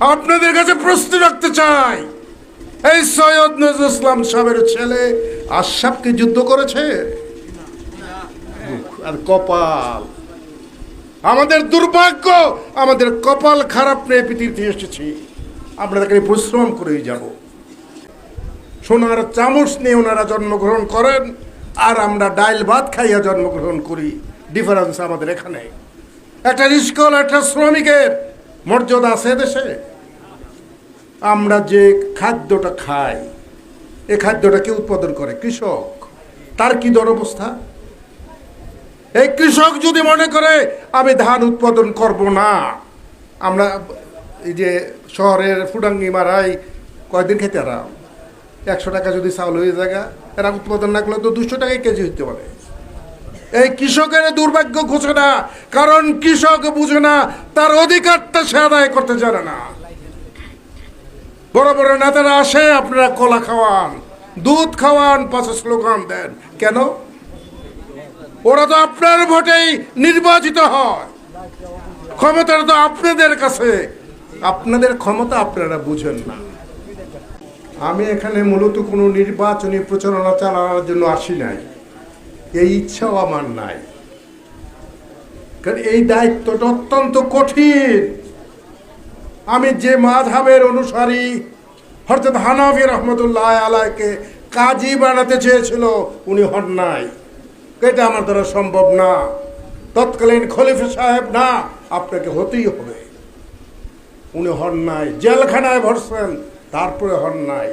আপনাদের কাছে প্রশ্ন রাখতে চাই। এই সৈয়দ নজরুল ইসলাম সাহেবের ছেলে আশরাফকে যুদ্ধ করেছে? আর কপাল। আমাদের দুর্ভাগ্য, আমাদের কপাল খারাপ নিয়ে পৃথিবীতে এসেছি। আমরা তাকে পরিশ্রম করেই যাব। সোনার চামচ নিয়ে ওনারা জন্মগ্রহণ করেন, আর আমরা ডাইল ভাত খাইয়া জন্মগ্রহণ করি। ডিফারেন্স আমাদের এখানে। একটা রিস্কল একটা শ্রমিকের মর্যাদা আছে দেশে? আমরা যে খাদ্যটা খাই এই খাদ্যটা কে উৎপাদন করে? কৃষক। তার কি দর অবস্থা? এই কৃষক যদি মনে করে, আমি ধান উৎপাদন করব না, আমরা এই যে শহরের ফুডাঙ্গি মারাই, কয়দিন খেতে আরাম? একশো টাকা যদি চাউল হয়ে জায়গা এরা উৎপাদন না করলে তো দুশো টাকায় কেজি হতে পারে। এই কৃষকের দুর্ভাগ্য ঘুষে না, কারণ কৃষক বুঝে না, তার অধিকারটা সে আদায় করতে জানে না। বড় বড় নেতারা আসে, আপনারা কলা খাওয়ান, দুধ খাওয়ান পাশে স্লোগান দেন। কেন? ওরা তো আপনার ভোটেই নির্বাচিত হয়। ক্ষমতাটা তো আপনাদের কাছে। আপনাদের ক্ষমতা আপনারা বুঝেন না। আমি এখানে মূলত কোনো নির্বাচনী প্রচারণা চালানোর জন্য আসি নাই। এই ইচ্ছাও আমার নাই। কারণ এই দায়িত্বটা অত্যন্ত কঠিন। আমি যে মাধাবের অনুসারী হরতত হানাফি রহমতুল্লাহ আলাইকে কাজী বানাতে চেয়েছিল, উনি হন নাই। এটা আমার দ্বারা সম্ভব না। তৎকালীন খলিফা সাহেব না, আপনাকে হতেই হবে। উনি হন নাই, জেলখানায় ভরছেন, তারপরে হন নাই।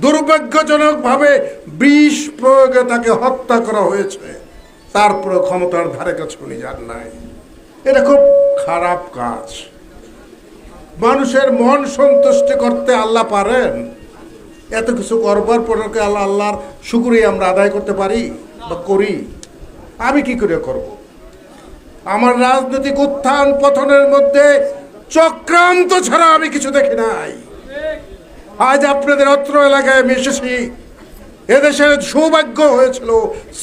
দুর্ভাগ্যজনকভাবে বিষ প্রয়োগে তাকে হত্যা করা হয়েছে। তারপরে ক্ষমতার ধারে কাছে উনি যান নাই। এটা খুব খারাপ কাজ। মানুষের মন সন্তুষ্ট করতে আল্লাহ পারেন। এত কিছু করবার পরে আল্লাহ আল্লাহর শুকুরি আমরা আদায় করতে পারি বা করি? আমি কি করে করব? আমার রাজনৈতিক উত্থান পতনের মধ্যে চক্রান্ত ছাড়া আমি কিছু দেখি নাই। আজ আপনাদের অত্র এলাকায় আমি এসেছি। এদেশের সৌভাগ্য হয়েছিল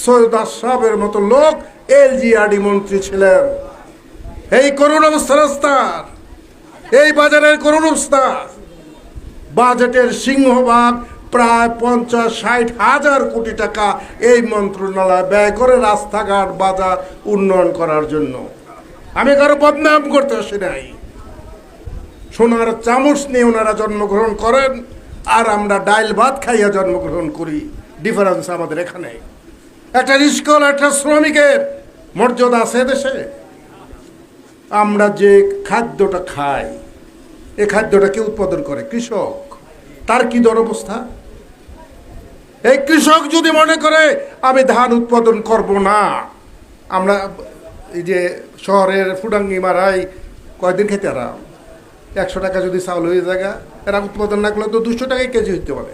সৈয়দ আশরাফের মতো লোক, এলজিআরডি মন্ত্রী ছিলেন। এই করুণ অবস্থা রাস্তার, এই বাজারের করুণ অবস্থা। বাজেটের সিংহভাগ প্রায় পঞ্চাশ ষাট হাজার কোটি টাকা এই মন্ত্রণালয় ব্যয় করে রাস্তাঘাট, বাজার উন্নয়ন করার জন্য। আমি কারও বদনাম করতে আসি নাই। সোনার চামচ নিয়ে ওনারা জন্মগ্রহণ করেন, আর আমরা ডাইল ভাত খাইয়া জন্মগ্রহণ করি। ডিফারেন্স আমাদের এখানে। একটা রিস্কল একটা শ্রমিকের মর্যাদা আছে দেশে। আমরা যে খাদ্যটা খাই এই খাদ্যটা কে উৎপাদন করে? কৃষক। তার কি দর অবস্থা? এই কৃষক যদি মনে করে, আমি ধান উৎপাদন করব না। আমরা এই যে শহরের ফুডাঙ্গি মারাই কয়দিন খেতে আরাম? একশো টাকা যদি চাউল হয়ে জায়গা, এরা উৎপাদন না করলে তো দুশো টাকায় কেজি হতে পারে।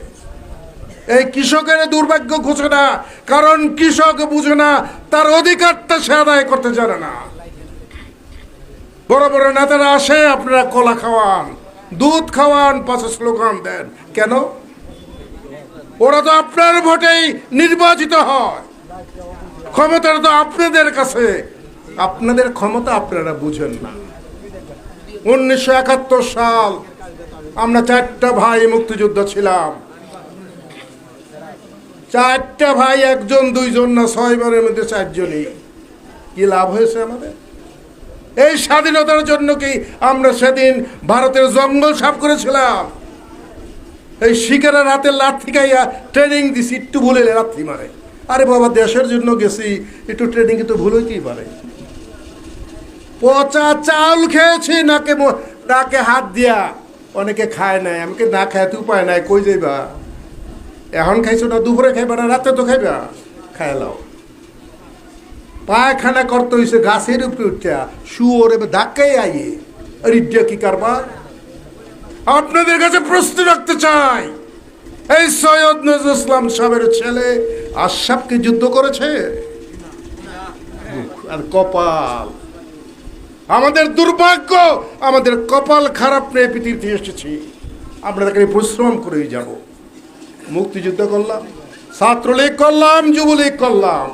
এই কৃষকের দুর্ভাগ্য ঘুষে না, কারণ কৃষক বুঝে না, তার অধিকারটা সে আদায় করতে জানে না। বড় বড় নেতারা আসে, আপনারা কলা খাওয়ান, দুধ খাওয়ান পাশে স্লোগান দেন। কেন? ওরা তো আপনার ভোটেই নির্বাচিত হয়। ক্ষমতাটা তো আপনাদের কাছে। আপনাদের ক্ষমতা আপনারা বুঝেন না। উনিশশো একাত্তর সাল আমরা চারটা ভাই মুক্তিযুদ্ধ ছিলাম। চারটা ভাই, একজন, দুইজন না, ছয়বারের মধ্যে চারজনই। কি লাভ হয়েছে আমাদের? এই স্বাধীনতার জন্য কি আমরা সেদিন ভারতের জঙ্গল সাফ করেছিলাম? এই শিকারের হাতে লাথি খাইয়া ট্রেনিং দিছি, একটু ভুলে লাথি মারে। আরে বাবা, দেশের জন্য গেছি, একটু ট্রেনিং তো ভুল হইতেই পারে। পচা চাউল খেয়েছি, নাকে নাকে হাত দিয়া। অনেকে খায় নাই আমাকে না খাইতে উপায় নাই, কই যাইবা? এখন খাইছো না, দুপুরে খাইবা না, রাতে তো খাইবা? খাই লাও। পায়খানা করতে হয়েছে গাছের উপরে উঠতে শুয়োর ধাক্কাই আইয়ে। আর ইডিয়া, কি কারবার? আপনাদের কাছে প্রশ্ন রাখতে চাই। এই সৈয়দ নজরুল ইসলাম সাহেবের ছেলে আশরাফকে যুদ্ধ করেছে? আর কপাল। আমাদের দুর্ভাগ্য, আমাদের কপাল খারাপ নিয়ে পৃথিবীতে এসেছি। আমরা তাকে পরিশ্রম করেই যাব। মুক্তিযুদ্ধ করলাম, ছাত্রলীগ করলাম, যুবলীগ করলাম।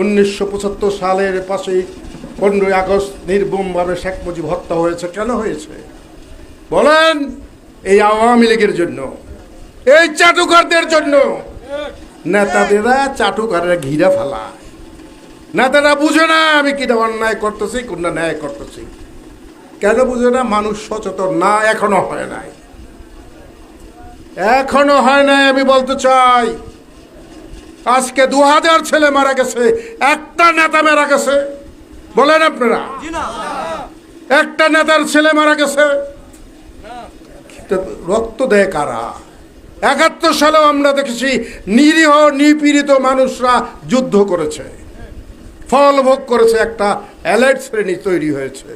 উনিশশো পঁচাত্তর সালের পাশেই পনেরোই আগস্ট নির্মমভাবে শেখ মুজিব হত্যা হয়েছে। কেন হয়েছে? বলেন, এই আওয়ামী লীগের জন্য, এই চাটুকারদের জন্য। নেতাদেরা চাটুকারের ঘিরে ফেলা। নেতারা বুঝে না আমি কিনা অন্যায় করতেছি কোনটা ন্যায় করতেছি। কেন বুঝে না? মানুষ সচেতন না এখনও হয় নাই। এখনও হয় নাই আমি বলতে চাই। আজকে দু হাজার ছেলে মারা গেছে একটা নেতা মারা গেছে। বলেন আপনারা। একটা নেতার ছেলে মারা গেছে। রক্ত দেয় কারা? একাত্তর সালেও আমরা দেখেছি নিরীহ নিপীড়িত মানুষরা যুদ্ধ করেছে। ফল ভোগ করেছে একটা অ্যালার্ট শ্রেণি তৈরি হয়েছে।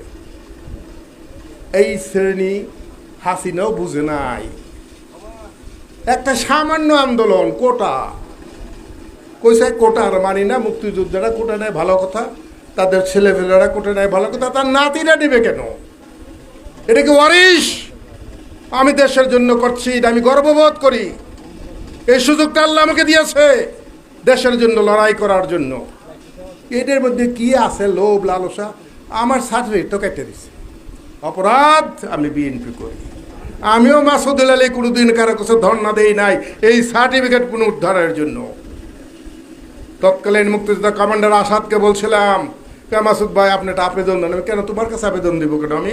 এই শ্রেণি হাসিনাও বুঝে নাই। একটা সামান্য আন্দোলন, কোটা। কইছে কোটা আর মানি না, মুক্তিযোদ্ধারা কোটা নেয় ভালো কথা, তাদের ছেলেপেলেরা কোটা নেয় ভালো কথা, তার নাতিরা নেবে কেন? এটা কি ওয়ারিশ? আমি দেশের জন্য করছি, এটা আমি গর্ববোধ করি। এই সুযোগটা আল্লাহ আমাকে দিয়েছে দেশের জন্য, লড়াই করার জন্য। এটার মধ্যে কি আছে লোভ, লালসা? আমার সার্টিফিকেট তো কেটে দিছে। অপরাধ আমি বিএনপি করি। আমিও মাসুদুল আলী কোনোদিন কারও কাছে ধর্ণা দেই নাই এই সার্টিফিকেট পুনরুদ্ধারের জন্য। তৎকালীন মুক্তিযোদ্ধা কমান্ডার আসাদকে বলছিলাম "কে মাসুদ ভাই, আপনি একটা আবেদন দেন। কেন? তোমার কাছে আবেদন দিব কেন আমি?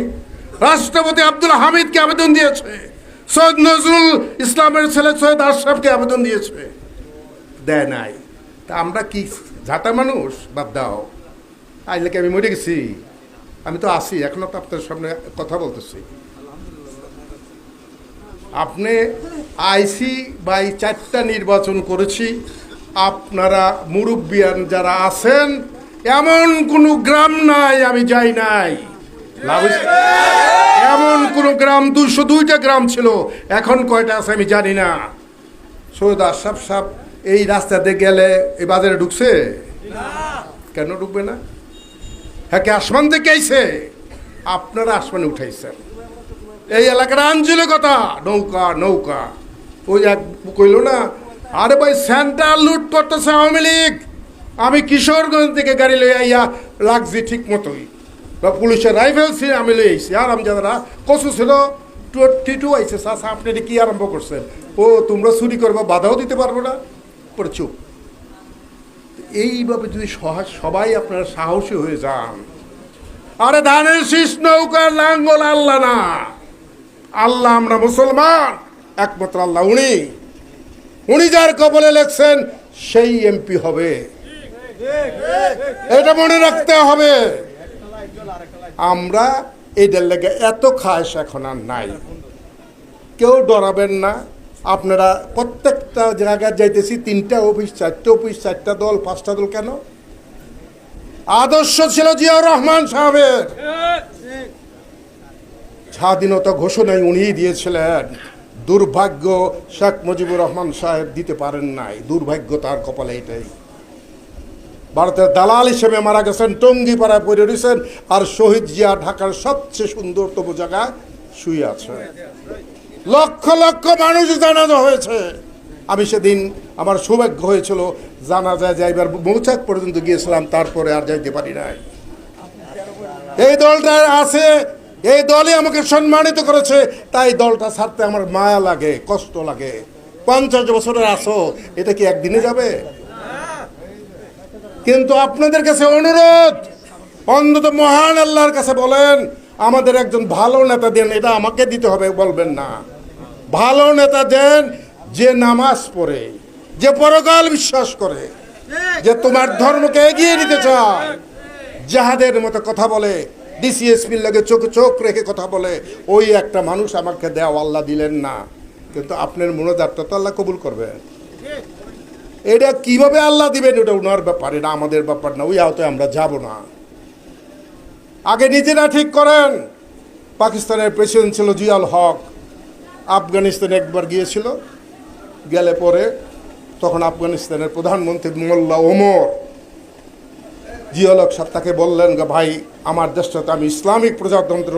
রাষ্ট্রপতি আব্দুল হামিদকে আবেদন দিয়েছে। সৈয়দ নজরুল ইসলামের ছেলে সৈয়দ আশরাফকে আবেদন দিয়েছে। দেয় নাই। তা আমরা কি ঝাঁটা মানুষ, বাদ দাও। আইলে কি আমি মরে গেছি? আমি তো আসি এখনও তো আপনার সামনে কথা বলতেছি। আপনি আইসি বাই চারটা নির্বাচন করেছি, আপনারা মুরব্বিয়ান যারা আছেন, এমন কোনো গ্রাম নাই, আমি যাই নাই। এমন কোনো গ্রাম দুশো দুইটা গ্রাম ছিল, এখন কয়টা আছে আমি জানি না। সৈয়দ আশরাফ সাহেব এই রাস্তাতে গেলে এই বাজারে ঢুকছে? কেন ঢুকবে না? হ্যাঁ কে আসমান থেকে আইছে? আপনারা আসমানে উঠাইছেন। এই এলাকার আঞ্চলিকতা নৌকা নৌকা। ওই এক কইল না, আরে ভাই সেন্টার লুট করতেছে আওয়ামী লীগ। আমি কিশোরগঞ্জ থেকে গাড়ি লই আইয়া লাগছি ঠিক মতোই। বা পুলিশের রাইফেল ছিল আমি লই আইছি। আর আমি যারা কচু ছিল টোয়েন্টি টু আইসে চাষা আপনি কি আরম্ভ করছেন? ও, তোমরা চুরি করবা, বাধাও দিতে পারব না। পরে চুপ এইভাবে যদি সবাই আপনারা সাহসী হয়ে যান। আরে ধানের শীষ নৌকার লাঙ্গল আল্লাহ না। আল্লাহ আমরা মুসলমান, একমাত্র আল্লাহ উনি। উনি যার কবলে লেখছেন, সেই এমপি হবে। এটা মনে রাখতে হবে। আমরা এইটার লেগে এত খায়স এখন আর নাই। কেউ ডরাবেন না। আপনারা প্রত্যেকটা জায়গায় যাইতেছি, তিনটা অফিস, চারটা অফিস, চারটা দল, পাঁচটা দল কেন? আদর্শ ছিল জিয়াউর রহমান সাহেবের। স্বাধীনতা ঘোষণায় উনিই দিয়েছিলেন, দুর্ভাগ্য শেখ মুজিবুর রহমান সাহেব দিতে পারেন নাই, দুর্ভাগ্য তার কপালে এটাই। ভারতের দালাল হিসেবে মারা গেছেন, টঙ্গিপাড়ায় পড়ে রয়েছেন, আর শহীদ জিয়া ঢাকার সবচেয়ে সুন্দরতম জায়গায় শুয়ে আছে লক্ষ লক্ষ মানুষ জানাজা হয়েছে। আমি সেদিন আমার সৌভাগ্য হয়েছিল, জানাজা যাইবার মৌচাক পর্যন্ত গিয়েছিলাম, তারপরে আর যাইতে পারি নাই। এই দলটা আছে, এই দলই আমাকে সম্মানিত করেছে, তাই দলটা ছাড়তে আমার মায়া লাগে, কষ্ট লাগে। পঞ্চাশ বছরের আসো এটা কি একদিনে যাবে? কিন্তু আপনাদের কাছে অনুরোধ, অন্তত মহান আল্লাহর কাছে বলেন আমাদের একজন ভালো নেতা দেন, এটা আমাকে দিতে হবে, বলবেন না। ভালো নেতা দেন যে নামাজ পড়ে, যে পরকাল বিশ্বাস করে, যে তোমার ধর্মকে এগিয়ে নিতে চায়। যাহাদের মতো কথা বলে ডিসিএসপির লগে চোখ চোখ রেখে কথা বলে, ওই একটা মানুষ আমাকে দেওয়া আল্লাহ দিলেন না। কিন্তু আপনার মনোজাতটা তো আল্লাহ কবুল করবে এটা কীভাবে আল্লাহ দিবেন ওটা ওনার ব্যাপার, এটা আমাদের ব্যাপার না, ওই আওতায় আমরা যাব না। আগে নিজেরা ঠিক করেন। পাকিস্তানের প্রেসিডেন্ট ছিল জিয়াল হক। আফগানিস্তানে একবার গিয়েছিল। গেলে পরে তখন আফগানিস্তানের প্রধানমন্ত্রী মোল্লা ওমর জিয়াউল হক সাহেব তাকে বললেন ভাই, আমার দেশটাতে আমি ইসলামিক প্রজাতন্ত্র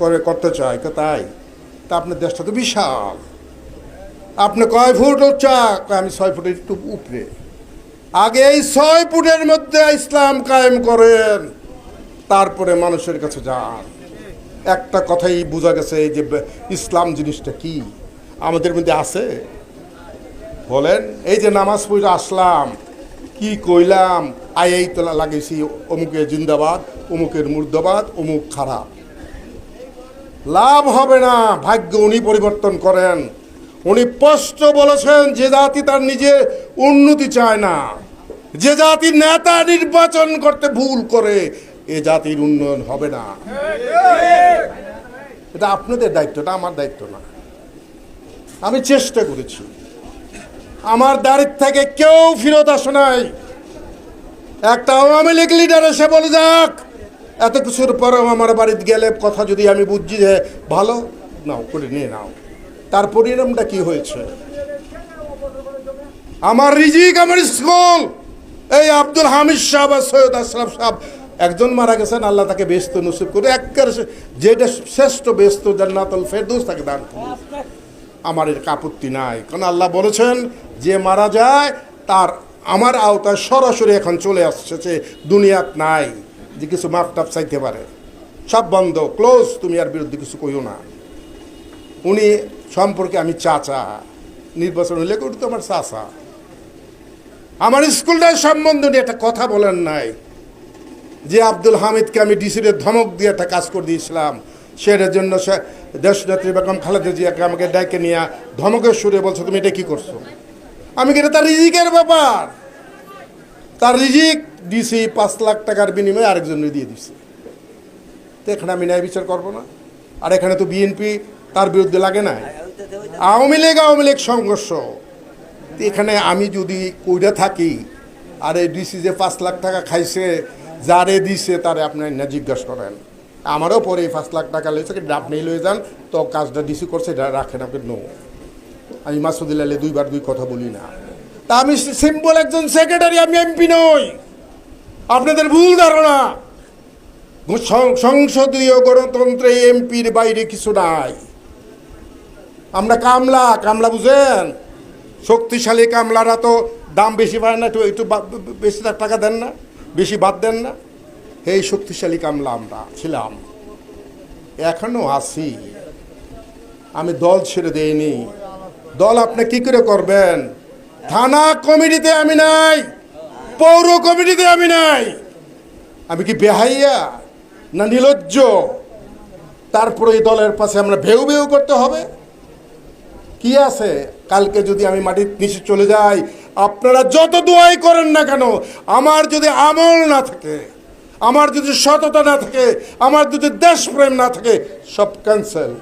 করে করতে চাই। তাই, তা আপনার দেশটা তো বিশাল। আপনি কয় ফুট উচ্চা? আমি ছয় ফুটের একটু উপরে। আগে এই ছয় ফুটের মধ্যে ইসলাম কায়েম করেন। তারপরে মানুষের কাছে যান। একটা কথাই বোঝা গেছে যে ইসলাম জিনিসটা কি? আমাদের মধ্যে আছে। বলেন, এই যে নামাজ পড়ে আসলাম, কি কইলাম? আই এই তোলা লাগাইছি, অমুকের জিন্দাবাদ, অমুকের মুর্দাবাদ, অমুক খারাপ। লাভ হবে না, ভাগ্য উনি পরিবর্তন করেন। উনি স্পষ্ট বলেছেন, যে জাতি তার নিজের উন্নতি চায় না। যে জাতি নেতা নির্বাচন করতে ভুল করে এ জাতির উন্নয়ন হবে না। এটা আপনাদের দায়িত্ব, এটা আমার দায়িত্ব না। আমি চেষ্টা করেছি। আমার দাঁড়িয়ে থেকে কেউ ফিরত আসে নাই। একটা আওয়ামী লীগ লিডার এসে বলে যাক, এত কিছুর পরেও আমার বাড়িতে গেলে কথা যদি আমি বুঝছি যে ভালো, নাও, করে নিয়ে নাও। তার পরিণামটা কি হয়েছে? আমার রিজিক, আমার স্কুল, এই আব্দুল হামিদ সাহেব আর সৈয়দ আশরাফ সাহেব একজন মারা গেছেন, আল্লাহ তাকে ব্যস্ত নসিব করে একেবারে যেটা শ্রেষ্ঠ ব্যস্ত জান্নাতুল ফেরদৌস তাকে দান আমার এর আপত্তি নাই। কারণ আল্লাহ বলেছেন, যে মারা যায়, তার আমার আওতায় সরাসরি এখন চলে আসছে দুনিয়াত নাই, যে কিছু মাপ টাপ চাইতে পারে। সব বন্ধ ক্লোজ তুমি আর বিরুদ্ধে কিছু কইও না। উনি সম্পর্কে আমি চাচা, নির্বাচন উনি তো আমার চাচা। আমার স্কুলটার সম্বন্ধে নিয়ে একটা কথা বলেন নাই। যে আব্দুল হামিদকে আমি ডিসির ধমক দিয়ে একটা কাজ করে দিয়েছিলাম, সেটার জন্য সে দেশনেত্রী বেগম খালেদা জিয়াকে আমাকে ডেকে নিয়ে ধমকের সুরে বলছো, তুমি এটা কী করছ? আমি এটা তার রিজিকের ব্যাপার? তার রিজিক, ডিসি পাঁচ লাখ টাকার বিনিময়ে আরেকজনের দিয়ে দিছে। তো এখানে আমি ন্যায় বিচার করব না। আর এখানে তো বিএনপি তার বিরুদ্ধে লাগে না আওয়ামী লীগ আওয়ামী লীগ সংঘর্ষ। এখানে আমি যদি কইরা থাকি, আর এই ডিসি যে পাঁচ লাখ টাকা খাইছে যারে দিছে তারে আপনি না জিজ্ঞাসা করেন। আমারও পরে পাঁচ লাখ টাকা লইছে কিন্তু আপনি লয়ে যান, তো কাজটা ডিসি করছে, এটা রাখেন আপনি, নো। আমি মাসুদুল দুইবার দুই কথা বলি না। তা আমি সিম্পল একজন সেক্রেটারি, আমি এমপি নই। আপনাদের ভুল ধারণা। সংসদীয় গণতন্ত্রে এমপির বাইরে কিছু নাই। আমরা কামলা কামলা বুঝেন? শক্তিশালী কামলারা তো দাম বেশি পায় না, একটু একটু বেশি টাকা দেন না। বেশি বাদ দেন না। এই শক্তিশালী কামলা আমরা ছিলাম। এখনও আছি। আমি দল ছেড়ে দেইনি। দল আপনি কি করে করবেন? থানা কমিটিতে আমি নাই, পৌর কমিটিতে আমি নাই। আমি কি বেহাইয়া না নিলজ্জ? তারপরে এই দলের পাশে আমরা ভেউ ভেউ করতে হবে। কি আছে? কালকে যদি আমি মাটির নিচে চলে যাই আপনারা যত দোয়াই করেন না কেন, আমার যদি আমল না থাকে, আমার যদি সততা না থাকে, আমার যদি দেশপ্রেম না থাকে, সব ক্যান্সেল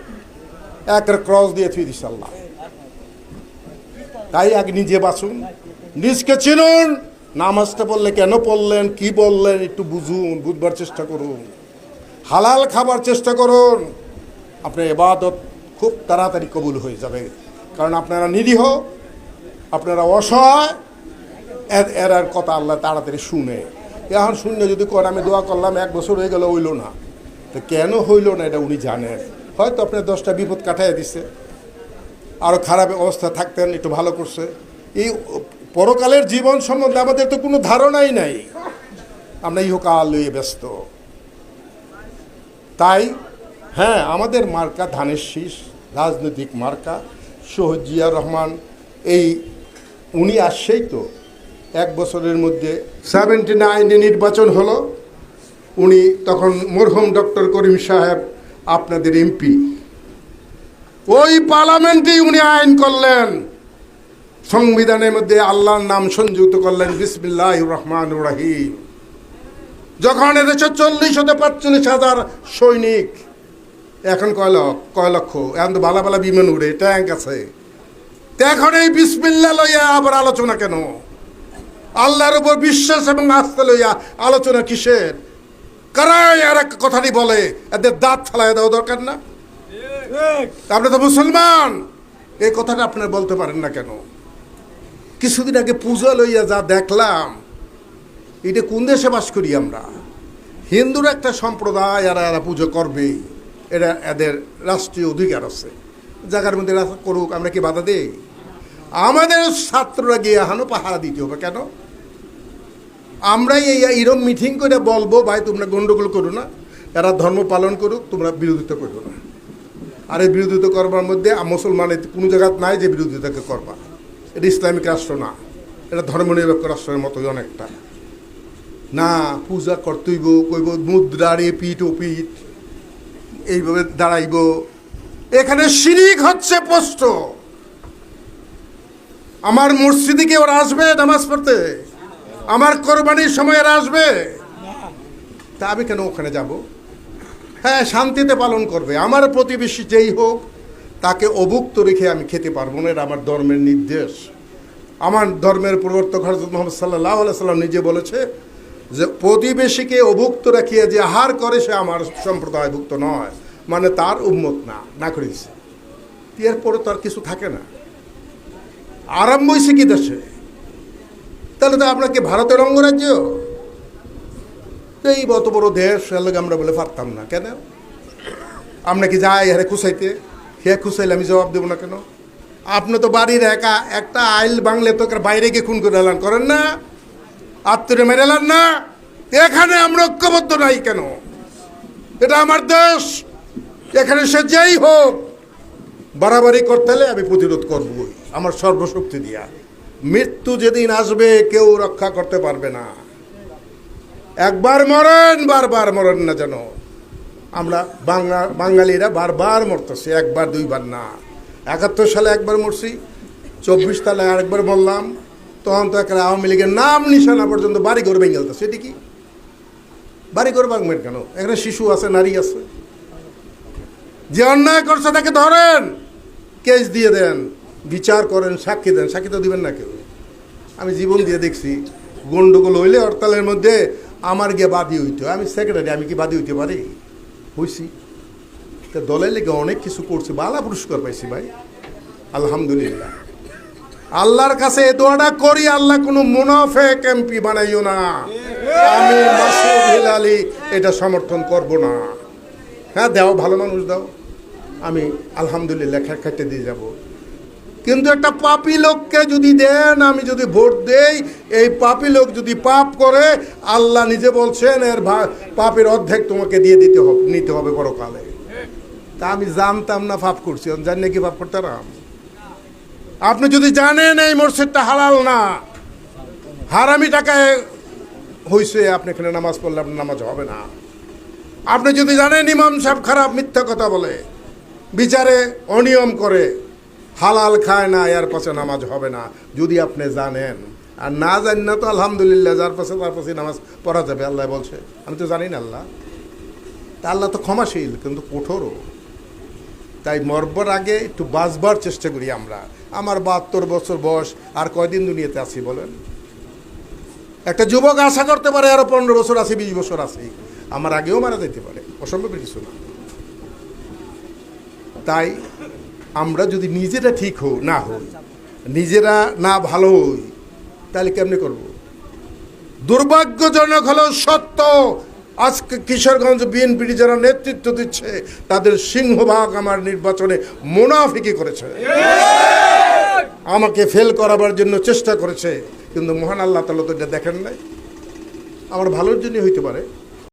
একের ক্রস দিয়ে থুই দিস আল্লাহ। তাই আগে নিজে বাঁচুন, নিজকে চিনুন, নামাজটা পড়লে কেন পড়লেন, কি বললেন, একটু বুঝুন, বুঝবার চেষ্টা করুন। হালাল খাবার চেষ্টা করুন। আপনার এবাদত খুব তাড়াতাড়ি কবুল হয়ে যাবে। কারণ আপনারা নিরীহ আপনারা অসহায়, এর আর কথা আল্লাহ তাড়াতাড়ি শুনে। এখন শূন্য যদি করে আমি দোয়া করলাম, এক বছর হয়ে গেল, হইল না। তো কেন হইল না এটা উনি জানেন। হয়তো আপনার দশটা বিপদ কাটাই দিছে। আরও খারাপ অবস্থা থাকতেন, একটু ভালো করছে। এই পরকালের জীবন সম্বন্ধে আমাদের তো কোনো ধারণাই নাই। আমরা ইহকাল লইয়ে ব্যস্ত। তাই হ্যাঁ আমাদের মার্কা ধানের শীষ, রাজনৈতিক মার্কা, শহীদ জিয়া রহমান, এই উনি আসছেই তো। এক বছরের মধ্যে সেভেন্টি নাইনে নির্বাচন হলো। উনি তখন মরহুম ডক্টর করিম সাহেব আপনাদের এমপি। ওই পার্লামেন্টেই উনি আইন করলেন। সংবিধানের মধ্যে আল্লাহর নাম সংযুক্ত করলেন বিসমিল্লাহ রহমান রাহিম। যখন এদেশে চল্লিশ হতে পাঁচচল্লিশ হাজার সৈনিক, এখন কয় লক্ষ কয় লক্ষ? এখন তো বালা বালা বিমান উড়ে, ট্যাঙ্ক আছে। তো এখন এই বিসমিল্লা লইয়া আবার আলোচনা কেন? আল্লাহর উপর বিশ্বাস এবং আস্থা লইয়া আলোচনা কিসের? কারাই আর এক কথাটি বলে এদের দাঁত ফালাই দেওয়া দরকার না। আপনি তো মুসলমান। এই কথাটা আপনারা বলতে পারেন না কেন? কিছুদিন আগে পূজা লইয়া যা দেখলাম এটা কোন দেশে বাস করি আমরা? হিন্দুর একটা সম্প্রদায় এরা এরা পুজো করবেই এটা এদের রাষ্ট্রীয় অধিকার আছে। জায়গার মধ্যে এরা করুক আমরা কি বাধা দেই? আমাদের ছাত্ররা গিয়ে এখনও পাহারা দিতে হবে কেন? আমরাই এই এরম মিটিং করে বলব, ভাই, তোমরা গন্ডগোল করো না। এরা ধর্ম পালন করুক, তোমরা বিরোধিতা করো না। আর এই বিরোধিতা করবার মধ্যে মুসলমানের কোনো জায়গা নাই যে বিরোধিতাকে করবা। এটা ইসলামিক রাষ্ট্র না। এটা ধর্মনিরপেক্ষ রাষ্ট্রের মতোই অনেকটা। না, পূজা করতেইব কইব মুদ্রারে পিঠ ও পিঠ এইভাবে দাঁড়াইব। এখানে শিরিক হচ্ছে পোস্ত। আমার মসজিদে কি ওরা আসবে নামাজ পড়তে? আমার কোরবানির সময় এরা আসবে? তা আমি কেন ওখানে যাব? হ্যাঁ শান্তিতে পালন করবে। আমার প্রতিবেশী যেই হোক, তাকে অভুক্ত রেখে আমি খেতে পারব না, এটা আমার ধর্মের নির্দেশ। আমার ধর্মের প্রবর্তক হজরত মোহাম্মদ সাল্লাহ সাল্লাম নিজে বলেছে যে, প্রতিবেশীকে অভুক্ত রাখিয়ে যে আহার করে, সে আমার সম্প্রদায়ভুক্ত নয়। মানে তার উন্মত না না করে দিছে। এরপরে তো আর কিছু থাকে না। আরম্ভ হয়েছে কি দেশে? তাহলে তো আপনাকে ভারতের অঙ্গরাজ্য? এই অত বড় দেশ, এর আমরা বলে পারতাম না, কেন? আমরা কি যাই হারে খুশাইতে হে খুশাইলে আমি জবাব দেবো না কেন? আপনি তো বাড়ির একা, একটা আইল বাংলে তো বাইরে গিয়ে খুন করে এলান করেন না আত্মীয় মেরে এলান না, এখানে আমরা ঐক্যবদ্ধ নাই কেন? এটা আমার দেশ, এখানে সে যেই হোক বাড়াবাড়ি করতে হলে আমি প্রতিরোধ করবই। আমার সর্বশক্তি দিয়া। মৃত্যু যেদিন আসবে, কেউ রক্ষা করতে পারবে না। একবার মরেন, বারবার মরেন না যেন। আমরা বাংলা, বাঙালিরা বারবার মরতেছি, একবার, দুইবার না। একাত্তর সালে একবার মরছি, চব্বিশ সালে আরেকবার মরলাম। তখন তো একটা আওয়ামী লীগের নাম নিশানা পর্যন্ত বাড়ি ঘর ভেঙে গেলতো সেটি কি? বাড়ি ভাঙবেন কেন? এখানে শিশু আছে, নারী আছে। যে অন্যায় করছে তাকে ধরেন। কেস দিয়ে দেন, বিচার করেন, সাক্ষী দেন, সাক্ষী তো দিবেন না কেউ। আমি জীবন দিয়ে দেখছি, গন্ডগোল হইলে হরতালের মধ্যে আমার গিয়ে বাদী হইতে। আমি সেক্রেটারি আমি কি বাদী হইতে পারি? হইছি। তা দলের লেগে অনেক কিছু করছি, বালা পুরস্কার পাইছি ভাই। আলহামদুলিল্লাহ। আল্লাহর কাছে এ দোয়াটা করি, আল্লাহ কোনো মুনাফেক এমপি বানাইও না। আমি এটা সমর্থন করব না। হ্যাঁ দাও, ভালো মানুষ দাও। আমি আলহামদুলিল্লাহ খা- খাইতে দিয়ে যাব। কিন্তু একটা পাপি লোককে যদি দেন, আমি যদি ভোট দেই, এই পাপি লোক যদি পাপ করে, আল্লাহ নিজে বলছেন, এর পাপের অর্ধেক তোমাকে দিয়ে দিতে হবে নিতে হবে পরকালে। তা আমি জানতাম না, পাপ করছি। জানি নাকি পাপ করতাম আপনি যদি জানেন এই মসজিদটা হালাল না, হারামি টাকায় হইছে, আপনি এখানে নামাজ পড়লে আপনার নামাজ হবে না। আপনি যদি জানেন ইমাম সাহেব খারাপ মিথ্যা কথা বলে বিচারে অনিয়ম করে হালাল খায় না, এর পাশে নামাজ হবে না, যদি আপনি জানেন। আর না জানি না তো আলহামদুলিল্লাহ, যার পাশে তার পাশে নামাজ পড়া যাবে, আল্লাহ বলছে। আমি তো জানি না আল্লাহ। তা আল্লাহ তো ক্ষমাশীল, কিন্তু কঠোরও। তাই মরবার আগে একটু বাঁচবার চেষ্টা করি আমরা। আমার বাহাত্তর বছর বয়স, আর কয়দিন দুনিয়াতে আছি বলেন? একটা যুবক আশা করতে পারে, আরও পনেরো বছর আছে, বিশ বছর আছে। আমার আগেও মারা যেতে পারে, অসম্ভব কিছু না। তাই আমরা যদি নিজেরা ঠিক হো না হই, নিজেরা না ভালো হই, তাহলে কেমনি করব? দুর্ভাগ্যজনক হলো সত্য, আজকে কিশোরগঞ্জ বিএনপিটি যারা নেতৃত্ব দিচ্ছে, তাদের সিংহভাগ আমার নির্বাচনে মুনাফিকি করেছে। আমাকে ফেল করাবার জন্য চেষ্টা করেছে, কিন্তু মহান আল্লাহ তালা তো এটা দেখেন নাই। আমার ভালোর জন্য হইতে পারে।